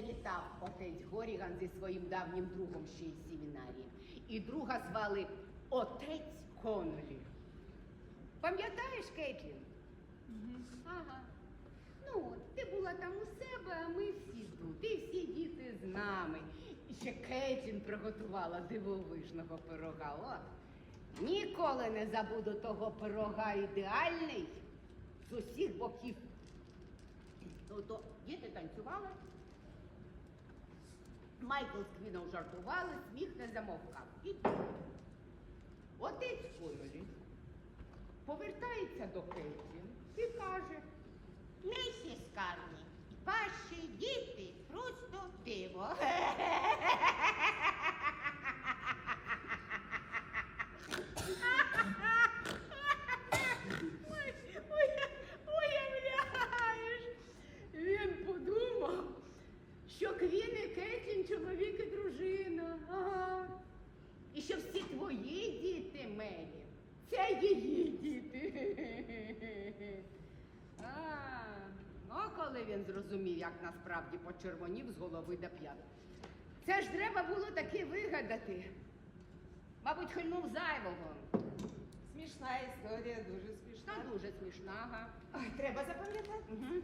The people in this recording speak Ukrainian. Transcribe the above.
завітав отець Горіган зі своїм давнім другом ще й семінарії. І друга звали отець Конолі. Пам'ятаєш, Кейтлін? Ага. Ну, ти була там у себе, а ми всі тут. І всі діти з нами. І ще Кейтлін приготувала дивовижного пирога. От. Ніколи не забуду того пирога ідеальний з усіх боків. Ну, то діти танцювали. Майкл з Квіном жартували, сміх не замовкав. І отець Королі повертається до Кейтлін і каже, Місіс Карні, ваші діти просто диво. Ой, уя- уявляєш, він подумав, що Квін і Кетлін чоловік і дружина. Ага. І що всі твої діти, Мелі, це її діти. А, ну, коли він зрозумів, як насправді почервонів з голови до п'ят. Це ж треба було таки вигадати. Мабуть, хильнув зайвого. Смішна історія, дуже смішна. Та дуже смішна. га. Ой, треба запам'ятати. Угу.